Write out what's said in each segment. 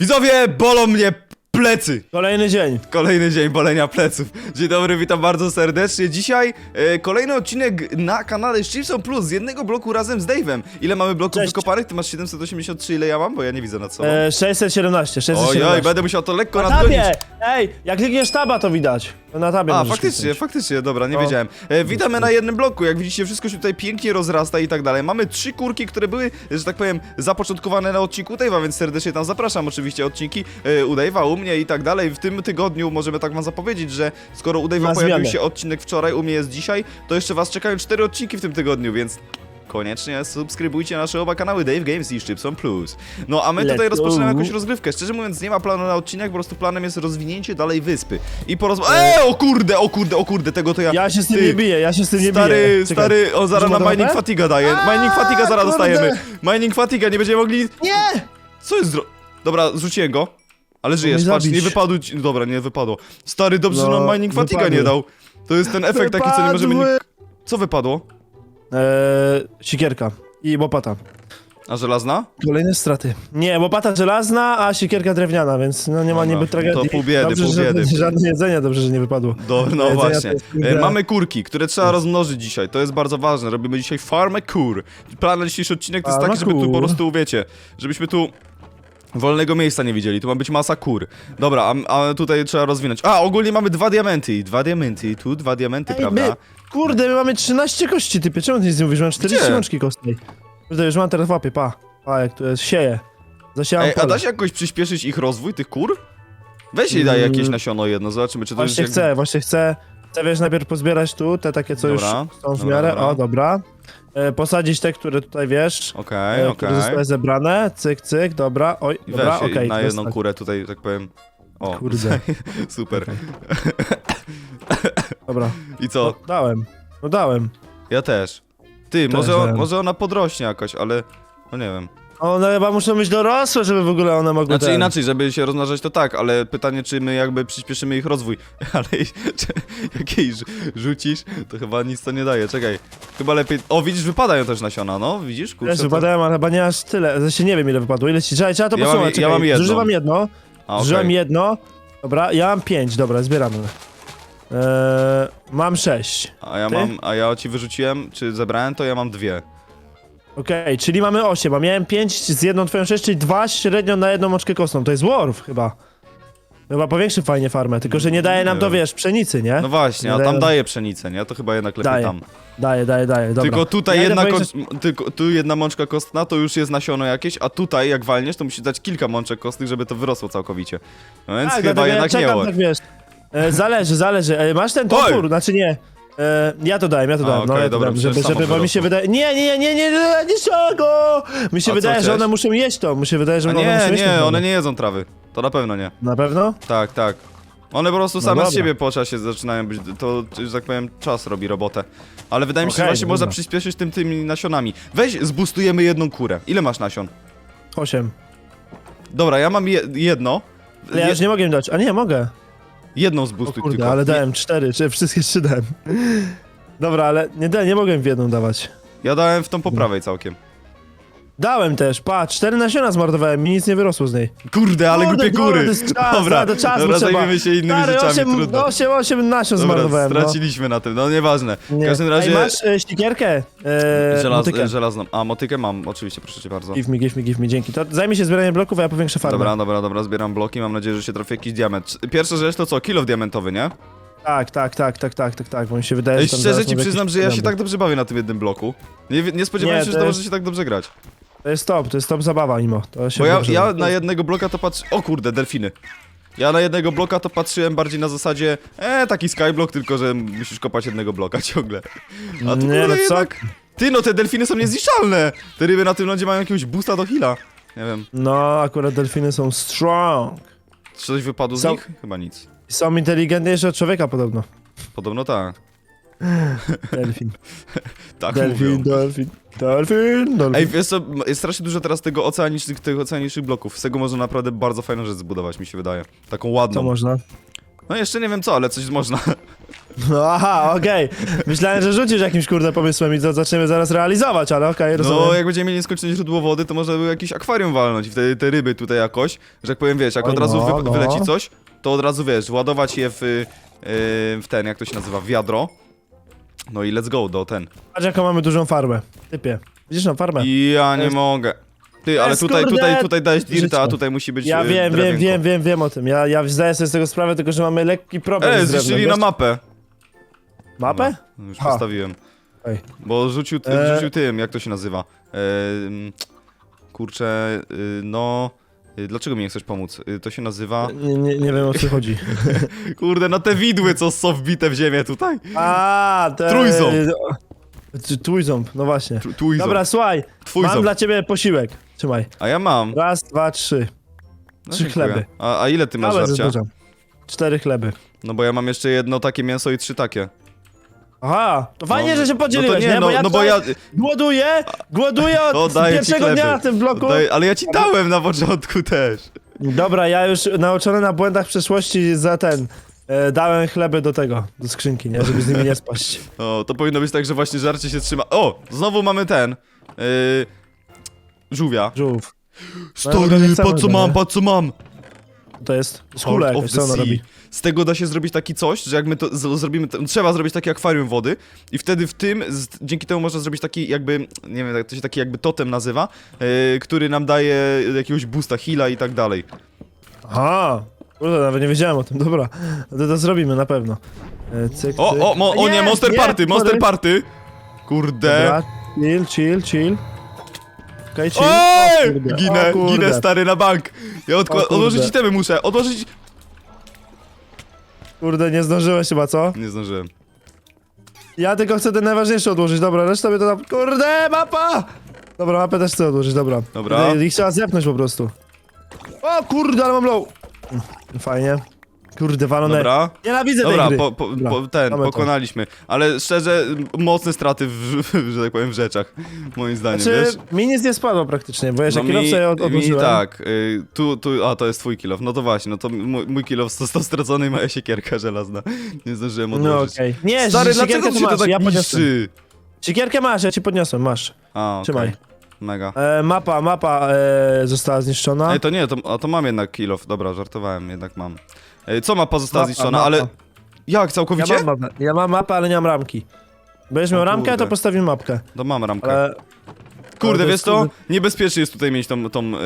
Widzowie, bolą mnie plecy! Kolejny dzień. Kolejny dzień bolenia pleców. Dzień dobry, witam bardzo serdecznie. Dzisiaj e, kolejny odcinek na kanale Chipson Plus z jednego bloku razem z Dave'em. Ile mamy bloków Cześć. wykopanych? Ty masz 783, ile ja mam? Bo ja nie widzę nad sobą. E, 617, 617. Ojoj, będę musiał to lekko Na nadgonić. Ej, jak klikniesz taba, to widać. To na tabie A, możesz faktycznie, kliknąć. faktycznie, dobra, nie No. wiedziałem. E, witamy na jednym bloku, jak widzicie, wszystko się tutaj pięknie rozrasta i tak dalej. Mamy trzy kurki, które były, że tak powiem, zapoczątkowane na odcinku Dave'a, więc serdecznie tam zapraszam oczywiście odcinki e, u Dave'a, u mnie i tak dalej. W tym tygodniu możemy tak wam zapowiedzieć, że skoro u Dave'a Na pojawił zmianę. się odcinek wczoraj, u mnie jest dzisiaj, to jeszcze was czekają cztery odcinki w tym tygodniu, więc... Koniecznie subskrybujcie nasze oba kanały Dave Games i Szczypson Plus. No a my Let's tutaj go. rozpoczynamy jakąś rozgrywkę. Szczerze mówiąc, nie ma planu na odcinek, po prostu planem jest rozwinięcie dalej wyspy. I porozmawiać. Eee, o kurde, o kurde, o kurde, tego to ja. Ja się z tym Ty, nie biję, ja się z tym nie Stary, biję. Czekaj. stary, on zaraz na Mining? Fatiga daje. Mining Fatiga zaraz kurde. dostajemy. Mining Fatiga, nie będziemy mogli. Nie! Co jest zro... Dobra, zrzuciłem go. Ale żyjesz, mnie patrz, nie zabić. wypadł ci... Dobra, nie wypadło. Stary, dobrze, że No, nam Mining Fatiga nie dał. To jest ten efekt taki, co nie możemy... Nik- Co wypadło? Eee, sikierka i łopata. A żelazna? Kolejne straty. Nie, łopata żelazna, a sikierka drewniana, więc no nie ma Dobra, niby tragedii. to pół biedy, dobrze, pół że żadne, biedy. żadne jedzenie, dobrze, że nie wypadło. Do, no Jedzenia właśnie. jest E, mamy kurki, które trzeba rozmnożyć dzisiaj. To jest bardzo ważne. Robimy dzisiaj farmę kur. Plan na dzisiejszy odcinek to jest Farma taki, żeby tu po prostu, wiecie, żebyśmy tu wolnego miejsca nie widzieli. Tu ma być masa kur. Dobra, a, a tutaj trzeba rozwinąć. A, ogólnie mamy dwa diamenty. Dwa diamenty, tu dwa diamenty, Ej, prawda? my, kurde, my mamy 13 kości, typie. Czemu ty nic nie mówisz? Mam 40 Gdzie? łączki kostnej. Kurde, już mam teraz łapie, pa. Pa, jak to jest, sieje. Zasiałam Ej, a pole. da się jakoś przyspieszyć ich rozwój, tych kur? Weź jej daj Mm. jakieś nasiono jedno, zobaczymy, czy to Właśnie już chcę, właśnie chcę. Chcę, wiesz, najpierw pozbierać tu, te takie, co Dobra, już są w dobra, miarę. dobra. O, dobra. E, posadzić te, które tutaj, wiesz, Okej, e, okej. które zostały zebrane. Cyk, cyk, dobra. Oj, I dobra, weź okej. na to jest jedną tak. kurę tutaj, tak powiem. O, Kurde. super. Dobra. I co? No, dałem. No dałem. Ja też. Ty, może, dałem. może ona podrośnie jakoś, ale... No nie wiem. One chyba muszą być dorosłe, żeby w ogóle one mogły Znaczy ten... inaczej, żeby się rozmnażać to tak, ale pytanie, czy my jakby przyspieszymy ich rozwój. Ale czy, jak jej rzu- rzucisz, to chyba nic to nie daje. Czekaj. Chyba lepiej... O, widzisz, wypadają też nasiona, no? Widzisz? Kurczę, Wiesz, to- wypadałem, ale chyba nie aż tyle. Zresztą nie wiem ile wypadło. Ile ci trzeba, trzeba to Ja mam- posuwać. ja mam jedną. Zużywam jedno. A, okej. jedno. Dobra, ja mam pięć, dobra, zbieramy. Eee, mam sześć. A ja Ty? mam... A ja ci wyrzuciłem, czy zebrałem, to ja mam dwie. Okej, czyli mamy osiem, a miałem pięć z jedną twoją sześć, czyli dwa średnio na jedną moczkę kostną. To jest Worf chyba. Chyba powiększy fajnie farmę, tylko że nie daje nam to, wiesz, pszenicy, nie? No właśnie, a tam daje- pszenicę, nie? To chyba jednak lepiej Daje. tam. Daje, daje, daje, dobra. Tylko tutaj Ja idę jedna, kos- tylko tu jedna mączka kostna, to już jest nasiono jakieś, a tutaj jak walniesz, to musisz dać kilka mączek kostnych, żeby to wyrosło całkowicie. No więc Tak, chyba jednak nie czekam, tak wiesz. E, zależy, zależy. E, masz ten Oj! topór, znaczy nie. E, ja to dałem, ja to A, dałem, no okej, ja to dobra, dałem, żeby, przecież żeby, samo bo mi się wyrosło. wydaje... Nie, nie, nie, nie, nie, niczego! Mi się A co wydaje, że chciałeś? one muszą jeść to, mi się wydaje, że A one muszą nie, jeść nie, to. one nie jedzą trawy. To na pewno nie. Na pewno? Tak, tak. One po prostu No same z dobra. siebie po czasie zaczynają być, to, że tak powiem, czas robi robotę. Ale wydaje mi się, że Okej, właśnie można dobra. przyspieszyć tym tymi nasionami. Weź, zbustujemy jedną kurę. Ile masz nasion? Osiem. Dobra, ja mam je, jedno. Ale ja Je, już nie mogę im dać, a nie, mogę. Jedną zbustuj kurde, tylko. ale dałem cztery, czy wszystkie trzy dałem. Dobra, ale nie, da- nie mogę im w jedną dawać. Ja dałem w tą po prawej całkiem. Dałem też, pa, cztery nasiona zmarnowałem, mi nic nie wyrosło z niej. Kurde, ale Kurde, głupie kury. to jest czas, dobra, to czas, dobra bo trzeba. zajmiemy się innymi Stary, rzeczami, osiem, trudno. osiem, osiem nasion Dobra, zmarnowałem, no. straciliśmy na tym, no nieważne. W Nie. każdym razie... Ej, masz e, ślikierkę? E, Żelaz, motykę. żelazną. A, motykę mam, oczywiście, proszę cię bardzo. Give me, give me, give me, dzięki. To zajmie się zbieraniem bloków, a ja powiększę farmę. Dobra, dobra, dobra, zbieram bloki, mam nadzieję, że się trafi jakiś diament. Pierwsza rzecz to co? Kilo diamentowy, nie? Tak, tak, tak, tak, tak, tak, tak, bo mi się wydaje, Ej, że tam szczerze ci przyznam, jakieś że ja się tak dobrze bawię na tym jednym bloku. Nie, nie spodziewałem Nie, się, że to to jest- może się tak dobrze grać. To jest top, to jest top zabawa, Imo. To się Bo ja, dobrze ja na jednego bloka to patrzę... O kurde, delfiny. Ja na jednego bloka to patrzyłem bardziej na zasadzie E, taki skyblock, tylko że musisz kopać jednego bloka ciągle. A tu Nie, kurde no co? jednak... Ty, no te delfiny są niezniszczalne! Te ryby na tym lądzie mają jakiegoś boosta do heala. Nie wiem, No, akurat delfiny są strong. czy coś wypadło z Są- nich? Chyba nic. Są inteligentniejsze od człowieka podobno. Podobno tak. Delfin. Tak delfin, mówią. delfin, delfin, delfin. Ej, wiesz co, jest strasznie dużo teraz tego oceanicznych, tych oceanicznych bloków. Z tego można naprawdę bardzo fajną rzecz zbudować, mi się wydaje. Taką Co ładną. można? No jeszcze nie wiem co, ale coś można. No aha, okej. Myślałem, że rzucisz jakimś kurde pomysłem i to zaczniemy zaraz realizować, ale okej, rozumiem. No, jak będziemy mieli nieskończone źródło wody, to można by jakieś akwarium walnąć i wtedy te ryby tutaj jakoś, że jak powiem, wiesz, jak Oj, od razu no, wy no. wyleci coś, to od razu, wiesz, ładować je w, y, w ten, jak to się nazywa, wiadro. No i let's go do ten. Patrz jaką mamy dużą farmę. Typie. Widzisz na farmę? Ja nie jest- mogę. Ty, ale jest, tutaj, kurde, tutaj, tutaj dałeś dirta, życie. a tutaj musi być Ja y, wiem, wiem, drewienko. wiem, wiem, wiem o tym. Ja, ja zdaję sobie z tego sprawę, tylko że mamy lekki problem E, z drewnem, zniszczyli na wiesz? mapę. Mapę? No, już Ha. postawiłem. Ej. Bo rzucił, E. rzucił tym, jak to się nazywa? E, mm, kurczę, y, no... y, Dlaczego mi nie chcesz pomóc? Y, To się nazywa... Nie, nie, nie wiem o co chodzi. Kurde, na te widły, co są wbite w ziemię tutaj. A, te... Trójząb. Trójząb, no właśnie. Twój Dobra, słuchaj, mam dla ciebie posiłek. Trzymaj. A ja mam. Raz, dwa, trzy. No, trzy dziękuję. chleby. A, a ile ty masz żarcia? Cztery chleby. No bo ja mam jeszcze jedno takie mięso i trzy takie. Aha, to fajnie, no, że się podzieliłeś, no to nie, nie? No, Bo ja no bo tutaj ja... głoduję, głoduję od O, daję ci pierwszego chleby. dnia na tym bloku. Daj, ale ja ci dałem na początku też. Dobra, ja już nauczony na błędach przeszłości za ten... E, dałem chleby do tego, do skrzynki, nie? Żeby z nimi nie spaść. O, to powinno być tak, że właśnie żarcie się trzyma. O, znowu mamy ten. Yy, żółwia. Żółw. Stary, No, nie chcemy patrz co mam, nie? patrz co mam. To jest skóra Heart jakaś, co ona robi. Z tego da się zrobić taki coś, że jak my to z- zrobimy, to, trzeba zrobić takie akwarium wody i wtedy w tym, z, dzięki temu można zrobić taki jakby, nie wiem, jak to się taki jakby totem nazywa, yy, który nam daje jakiegoś boosta, heala i tak dalej. Aha, kurde, nawet nie wiedziałem o tym, dobra. To, to zrobimy na pewno. E, cyk, O, cyk. o, mo, o nie, Monster Party, Monster sorry. Party! Kurde. Dobra, chill, chill, chill. Okej, chill. O kurde, Ginę, o kurde. ginę stary na bank. Ja odkła- O kurde. odłożyć itemy muszę, odłożyć... Kurde, nie zdążyłeś chyba, co? Nie zdążyłem. Ja tylko chcę ten najważniejszy odłożyć, dobra, resztę mnie to tam... Kurde, mapa! Dobra, mapę też chcę odłożyć, dobra. Dobra. I trzeba zepnąć po prostu. O kurde, ale mam low! Fajnie. Kurde, walone. Dobra. Nienawidzę tej Dobra, gry. po, po, Dobra, po, ten, mamy to. pokonaliśmy. Ale szczerze, m- mocne straty, w, że tak powiem, w rzeczach. Moim zdaniem, Znaczy, wiesz? mi nic nie spadło praktycznie, bo ja się No mi, od, mi odłożyłem. tak, y, tu, tu, a to jest twój kilof, no to właśnie, no to mój, mój kilof został stracony i moja siekierka żelazna. Nie zdążyłem No odłożyć. okej. Nie, Stary, siekierkę dlaczego ci to masz, tak ja podniosłem. niszczy? Siekierkę masz, ja ci podniosłem, masz. A, okej. Trzymaj. Mega. E, mapa, mapa e, została zniszczona. Ej, to nie, to, a to mam jednak kilof, dobra, żartowałem, jednak mam. Ej, co mapa została Mapa, zniszczona, mapa. ale... Jak, ja, całkowicie? mam mapę, ja mam mapę, ale nie mam ramki. Będziesz miał ramkę, kurde. to postawimy mapkę. No mam ramkę. Ale, Kurde, to wiesz jest co? kurde- Niebezpiecznie jest tutaj mieć tą, tą, yy,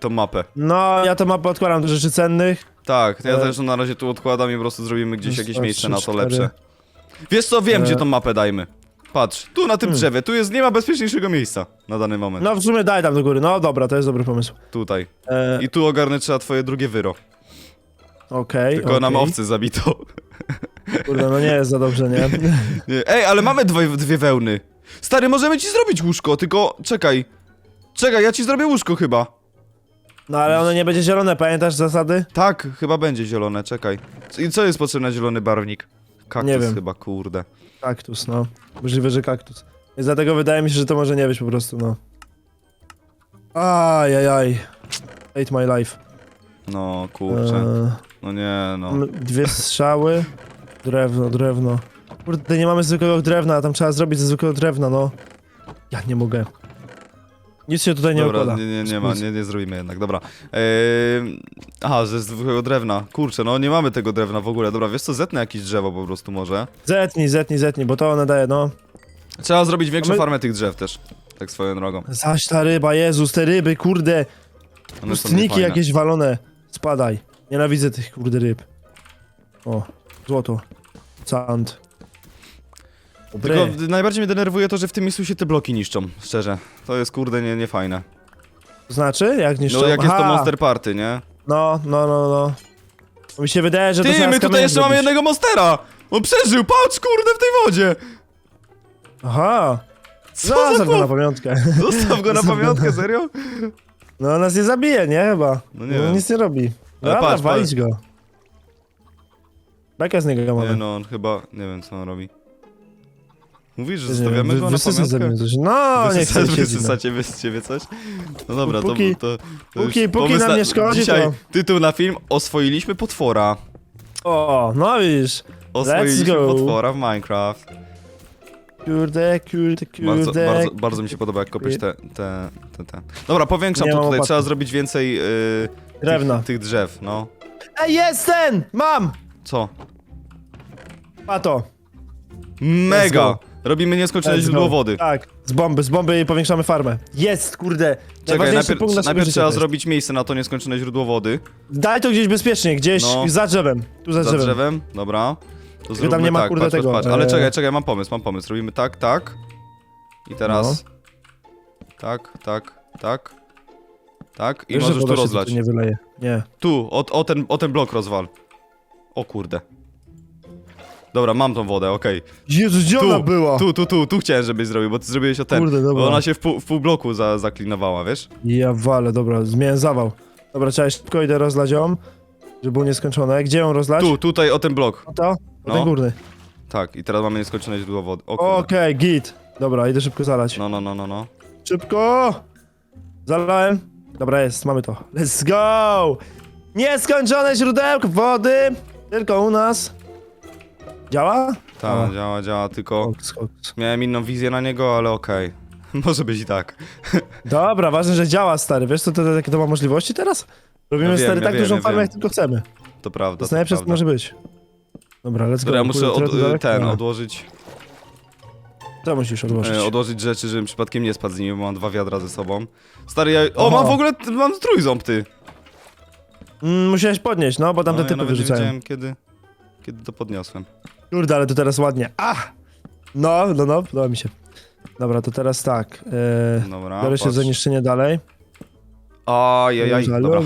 tą mapę. no, ja to mapę odkładam do rzeczy cennych. Tak, ja E, też na razie tu odkładam i po prostu zrobimy gdzieś jakieś miejsce trzy, na to cztery. lepsze. Wiesz co, wiem E. gdzie tą mapę dajmy. Patrz, tu na tym Hmm. drzewie, tu jest, nie ma bezpieczniejszego miejsca na dany moment. No, w sumie daj tam do góry. No, dobra, to jest dobry pomysł. Tutaj. E, I tu ogarnę trzeba twoje drugie wyro. Okej, Tylko okej. nam owcy zabito. Kurde, no nie jest za dobrze, nie? Nie, Ej, ale mamy dwie, dwie wełny. Stary, możemy ci zrobić łóżko, tylko czekaj. Czekaj, ja ci zrobię łóżko chyba. No, ale ono nie będzie zielone, pamiętasz zasady? Tak, chyba będzie zielone, czekaj. I co jest potrzebny na zielony barwnik? Kaktus Nie wiem. chyba, kurde. Kaktus, no. Możliwe, że kaktus. Więc dlatego wydaje mi się, że to może nie być po prostu, no. Ajajaj. Hate my life. No, kurczę. Eee, No nie, no. m- dwie strzały. Drewno, drewno. Kurde, nie mamy zwykłego drewna, a tam trzeba zrobić ze zwykłego drewna, no. Ja nie mogę. Nic się tutaj nie Dobra, układa. nie, nie, nie ma, nie, nie zrobimy jednak, dobra. Eee, aha, ze zwykłego drewna. Kurczę, no nie mamy tego drewna w ogóle. Dobra, wiesz co, zetnę jakieś drzewo po prostu może. Zetnij, zetnij, zetnij, bo to one daje, no. Trzeba zrobić większą A my- farmę tych drzew też. Tak swoją drogą. Zaś ta ryba, Jezus, te ryby, kurde. One są Pustniki niefajne. jakieś walone. Spadaj. Nienawidzę tych kurde ryb. O, złoto. Sand. Tylko najbardziej mnie denerwuje to, że w tym miejscu się te bloki niszczą, szczerze. To jest kurde nie, nie fajne. To znaczy? Jak niszczą? No jak jest to Aha, Monster Party, nie? No, no, no, no. Mi się wydaje, że to Ty, trzeba z my tutaj jeszcze mamy jednego Monstera! On przeżył, patrz kurde w tej wodzie! Aha. Co za Zostaw go na chłop? pamiątkę. Zostaw go na pamiątkę, serio? No nas nie zabije, nie chyba. No nie wiem. Nic nie robi. Ale Dobra, patrz, walić go. Beka z niego Nie mamy. no, on chyba, nie wiem co on robi. Mówisz, że Nie zostawiamy go na pamiątkę? coś. No, nie chcę Wysysa- siedzieć. No. Wysysacie wy z ciebie coś? No dobra, Póki- to, to, to póki- póki pomysł nam nie szkodzi, Dzisiaj to- tytuł na film Oswoiliśmy potwora. O, no widzisz. Oswoiliśmy go. potwora w Minecraft. Kurde, kurde, Bardzo, kurde. bardzo, bardzo mi się podoba, jak kopiesz te, te, te, te. Dobra, powiększam Nie to mam tutaj, trzeba zrobić więcej yy, Drewna. Tych, tych drzew, no. Ej, jest ten! Mam! Co? Pato. Mega! go. Robimy nieskończone Let's źródło go. wody. Tak, z bomby, z bomby powiększamy farmę. Jest, kurde. Czekaj, Najważniejszy najpierw, punkt naszego najpierw życia trzeba to jest. zrobić miejsce na to nieskończone źródło wody. Daj to gdzieś bezpiecznie, gdzieś No. za drzewem. Tu za Za drzewem. drzewem, dobra. To zróbmy nie ma, tak, kurde, patrz, patrz, tego, patrz. Ale e- czekaj, czekaj, mam pomysł, mam pomysł. Robimy tak, tak. I teraz... No. Tak, tak, tak. Tak, i Wiesz, że możesz tu się rozlać. nie wyleje. Nie. Tu, o, o, ten, o ten blok rozwal. O kurde. Dobra, mam tą wodę, okej. Jezu, gdzie ona Tu, była? tu, tu, tu, tu chciałem, żebyś zrobił, bo ty zrobiłeś o ten. Kurde, dobra. Bo ona się w pół, w pół bloku za, zaklinowała, wiesz? Ja walę, dobra, zmienię zawał. Dobra, trzeba szybko idę rozlać ją, żeby było nieskończone. Gdzie ją rozlać? Tu, tutaj, o ten blok. O to? No. ten górny. Tak, i teraz mamy nieskończone źródło wody. O Okej, kurde. git. Dobra, idę szybko zalać. No, no, no, no, no. Szybko! Zalałem. Dobra, jest, mamy to. Let's go! Nieskończone źródełko wody! Tylko u nas. Działa? Tak, O. działa, działa, tylko miałem inną wizję na niego, ale okej. Może być i tak. Dobra, ważne, że działa, stary. Wiesz, co to, to, jakie to ma możliwości teraz? Robimy, Ja wiem, stary, ja tak wiem, dużą ja farmę, wiem. jak tylko chcemy. To prawda, To jest najlepsze, co prawda. może być. Dobra, let's go. Dobra, ja muszę od, ten, odłożyć, Co musisz odłożyć? e, odłożyć rzeczy, żebym przypadkiem nie spadł z nimi, bo mam dwa wiadra ze sobą. Stary, ja... O, Oho. mam w ogóle, mam trójząb, ty! Mm, musiałeś podnieść, no, bo tamte No, ja typy nawet nie wyrzucają. wiedziałem, kiedy, kiedy to podniosłem. Kurde, ale to teraz ładnie. A! No, no, no, podoba mi się. Dobra, to teraz tak. Yy, Dobra, biorę się patrz. za niszczenie dalej. Ajajaj, dobra.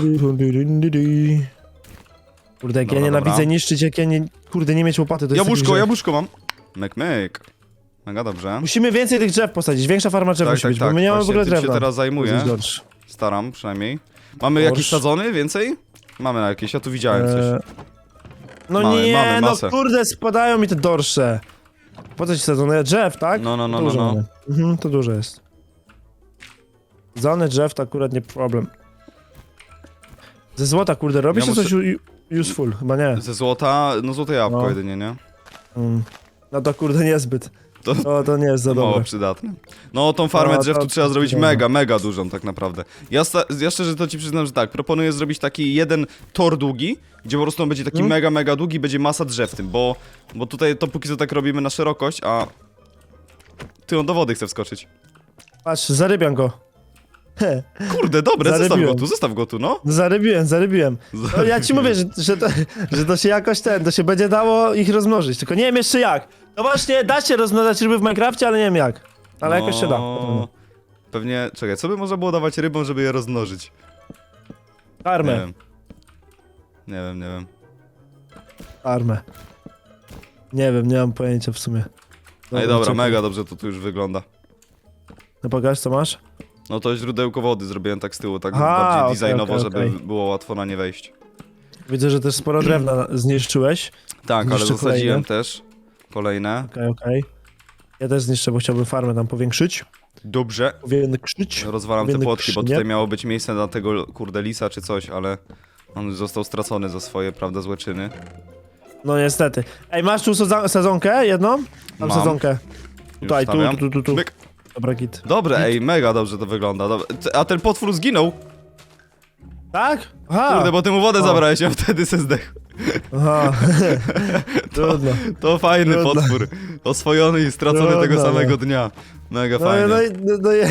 Kurde, jak Dobra, ja nienawidzę dobra. niszczyć, jak ja nie... Kurde, nie mieć łopaty, to jest taki Jabłuszko, grzech. jabłuszko mam. Myk, myk. Mega dobrze. Musimy więcej tych drzew posadzić, większa farma drzew Tak, musi tak, być, tak. bo my nie mamy w Właśnie ogóle tym się drewna. teraz zajmuję. Staram przynajmniej. Mamy Dorsz. jakieś sadzony więcej? Mamy na jakieś, ja tu widziałem coś. Eee, No Mamy, nie, mamy no masę. kurde, spadają mi te dorsze. Po co ci sadzone drzew, tak? No, no, no, Dużo no, no. mamy. Mhm, to dużo jest. Sadzone drzew to akurat nie problem. Ze złota, kurde, robi Ja się muszę- coś u- useful? Chyba nie. Ze złota, no złote jabłko No. jedynie, nie? Mm. No to kurde niezbyt. To- To, to nie jest za Mało dobre. przydatne. No, tą farmę No, drzew to- tu trzeba zrobić mega, mega dużą tak naprawdę. Ja, sta- ja szczerze to ci przyznam, że tak, proponuję zrobić taki jeden tor długi, gdzie po prostu on będzie taki Hmm? mega, mega długi, będzie masa drzew w tym, bo, bo tutaj to póki co tak robimy na szerokość, a... Ty, on do wody chce wskoczyć. Patrz, zarybiam go. Kurde, dobre, zostaw go Zarybiłem. tu, zostaw go tu, no. zarybiłem, zarybiłem. No, ja ci mówię, że, że, to, że to się jakoś ten, to się będzie dało ich rozmnożyć, tylko nie wiem jeszcze jak. No właśnie, da się rozmnażać ryby w Minecrafcie, ale nie wiem jak. Ale jakoś się da. No, Pewnie, czekaj, co by można było dawać rybom, żeby je rozmnożyć? Nie Farmę, wiem. Nie wiem, nie wiem. farmę. Nie wiem, nie mam pojęcia w sumie. No i dobra, czekaj. mega dobrze to tu już wygląda. No pokaż, co masz? No to źródełko wody zrobiłem tak z tyłu, tak Aha, bardziej okej, designowo, okej, żeby okej. było łatwo na nie wejść. Widzę, że też sporo drewna zniszczyłeś. Tak, ale Jeszcze zasadziłem kolejne. też kolejne. Okej, okej. Ja też zniszczę, bo chciałbym farmę tam powiększyć. Dobrze. Powiększyć. Rozwalam te Powinny płotki, bo krzynie. tutaj miało być miejsce na tego kurde lisa czy coś, ale on został stracony za swoje, prawda, złe czyny. No niestety. Ej, masz tu sezon- sezonkę jedną? Mam Mam. sezonkę. Już Tutaj, tu, stawiam. tu, tu, tu. Myk. Dobra, git. Dobre, ej, mega dobrze to wygląda. A ten potwór zginął. Tak? Aha. Kurde, bo ty mu wodę O. zabrałeś, a wtedy se zdechł. Aha. Trudno. To fajny Trudno. potwór. Oswojony i stracony Trudno, tego no. samego dnia. Mega No, fajnie. no, i- no, no, je...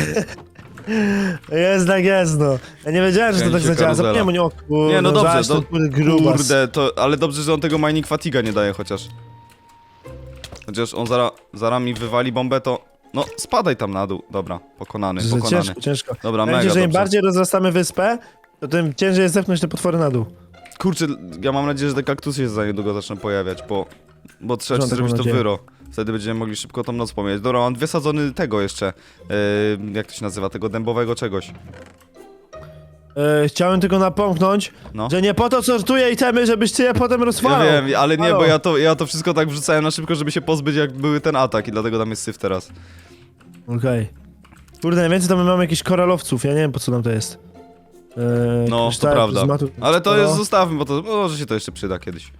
Jest tak jest, no. Ja nie wiedziałem, że to tak Kręci zadziała. karuzela. Zapomniałem o nie, o kurde, Nie, no dobrze, żaś, do- ten kurde grubas. Kurde, to, ale dobrze, że on tego mining fatiga nie daje chociaż. Chociaż on zara, zara mi wywali bombę, to... No, spadaj tam na dół. Dobra, pokonany, Że pokonany. ciężko, ciężko. Dobra, mega że im dobrze. bardziej rozrastamy wyspę, to tym ciężej jest zepchnąć te potwory na dół. Kurczę, ja mam nadzieję, że te kaktusy się za niedługo zaczną pojawiać, bo... Bo trzeba taką zrobić to nadzieję. wyro. Wtedy będziemy mogli szybko tą noc pomijać. Dobra, mam dwie sadzony tego jeszcze. Yy, jak to się nazywa? Tego dębowego czegoś. E, chciałem tylko napomknąć, No. że nie po to sortuję itemy, żebyście je potem Ja rozwalał. wiem, ale nie, Halo. bo ja to, ja to wszystko tak wrzucałem na szybko, żeby się pozbyć, jak były ten atak i dlatego tam jest syf teraz. Okej. Kurde, najwięcej to my mamy jakichś koralowców, ja nie wiem po co nam to jest. E, No, to prawda. pryzmatów, Ale to jest, zostawmy, bo to może się to jeszcze przyda kiedyś.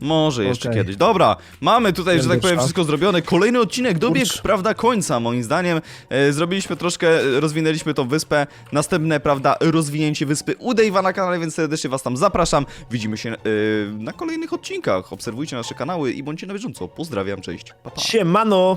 Może jeszcze Okej. kiedyś. Dobra, mamy tutaj, że tak powiem, wszystko zrobione. Kolejny odcinek dobiegł, Kurcz. prawda, końca, moim zdaniem. E, zrobiliśmy troszkę, e, rozwinęliśmy tą wyspę. Następne, prawda, rozwinięcie wyspy u Dave'a na kanale, więc serdecznie was tam zapraszam. Widzimy się e, na kolejnych odcinkach. Obserwujcie nasze kanały i bądźcie na bieżąco. Pozdrawiam, cześć. Pa, pa. Siemano!